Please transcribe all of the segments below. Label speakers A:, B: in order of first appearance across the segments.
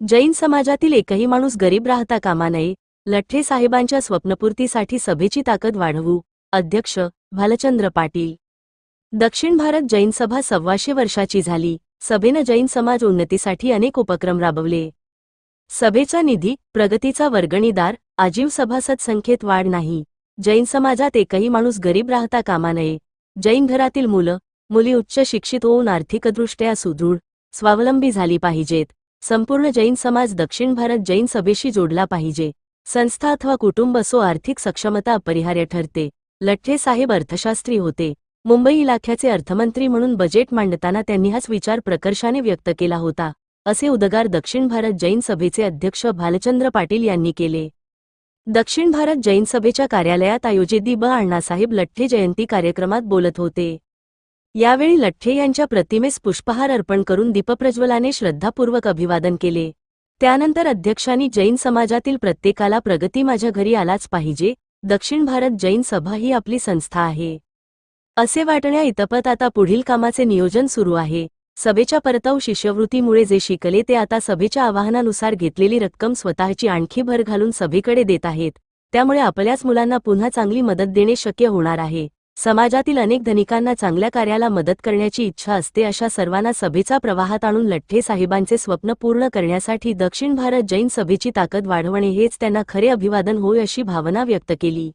A: जैन समाजातील एकही माणूस गरीब राहता कामा नये लठ्ठे साहेबांच्या स्वप्नपूर्तीसाठी सभेची ताकद वाढवू अध्यक्ष भालचंद्र पाटील. दक्षिण भारत जैन सभा सव्वाशे वर्षाची झाली सभेनं जैन समाज उन्नतीसाठी अनेक उपक्रम राबवले. सभेचा निधी प्रगतीचा वर्गणीदार आजीव सभासद संख्येत वाढ नाही जैन समाजात एकही माणूस गरीब राहता कामा नये जैन घरातील मुलं मुली उच्च शिक्षित होऊन आर्थिकदृष्ट्या सुदृढ स्वावलंबी झाली पाहिजेत. संपूर्ण जैन समाज दक्षिण भारत जैन सभेशी जोडला पाहिजे. संस्था अथवा कुटुंब असो आर्थिक सक्षमता अपरिहार्य ठरते. लठ्ठे साहेब अर्थशास्त्री होते. मुंबई इलाख्याचे अर्थमंत्री म्हणून बजेट मांडताना त्यांनी हाच विचार प्रकर्षाने व्यक्त केला होता. असे उद्गार दक्षिण भारत जैन सभेचे अध्यक्ष भालचंद्र पाटील यांनी केले. दक्षिण भारत जैन सभेच्या कार्यालयात आयोजित दि ब अण्णासाहेब लठ्ठे जयंती कार्यक्रमात बोलत होते. यावेळी लठ्ठे यांच्या प्रतिमेस पुष्पहार अर्पण करून दीपप्रज्वलाने श्रद्धापूर्वक अभिवादन केले. त्यानंतर अध्यक्षांनी जैन समाजातील प्रत्येकाला प्रगती माझ्या घरी आलाच पाहिजे दक्षिण भारत जैन सभा ही आपली संस्था आहे. असे वाटण्या इतपत आता पुढील कामाचे नियोजन सुरू आहे. सभेच्या परताव शिष्यवृत्तीमुळे जे शिकले ते आता सभेच्या आवाहनानुसार घेतलेली रक्कम स्वतःची आणखी भर घालून सभेकडे देत आहेत. त्यामुळे आपल्याच मुलांना पुन्हा चांगली मदत देणे शक्य होणार आहे. समाजातील अनेक धनिकांना चांगल्या कार्याला मदत करण्याची इच्छा असते अशा सर्वांना सभेचा प्रवाहात आणून लठ्ठे साहेबांचे स्वप्न पूर्ण करण्यासाठी दक्षिण भारत जैन सभेची ताकद वाढवणे हेच त्यांना खरे अभिवादन होय अशी भावना व्यक्त केली.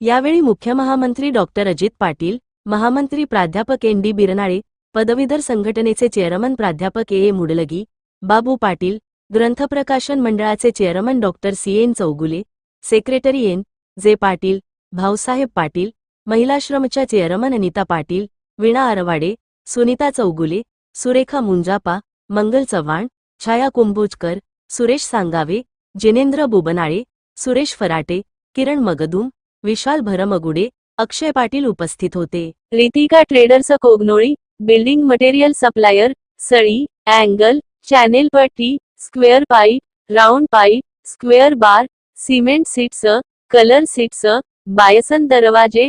A: यावेळी मुख्य महामंत्री डॉक्टर अजित पाटील महामंत्री प्राध्यापक एन डी बिरनाळे पदवीधर संघटनेचे चेअरमन प्राध्यापक ए ए मुडलगी बाबू पाटील ग्रंथप्रकाशन मंडळाचे chairman doctor C N Chougule secretary N J Patil Bhausaheb Patil महिलाश्रमच्या chairman Anita Patil Veena Arwade Sunita Chougule Surekha Munjapa Mangal Chavan Chhaya Kumbhojkar Suresh Sangave Jinendra बुबनाळे Suresh फराटे किरण मगदूम विशाल भरमगुडे अक्षय पाटील उपस्थित होते. Ritika traders Kognoli building material supplier सळी angle channel पट्टी square pipe round pipe square bar cement sheets colour sheets Bison दरवाजे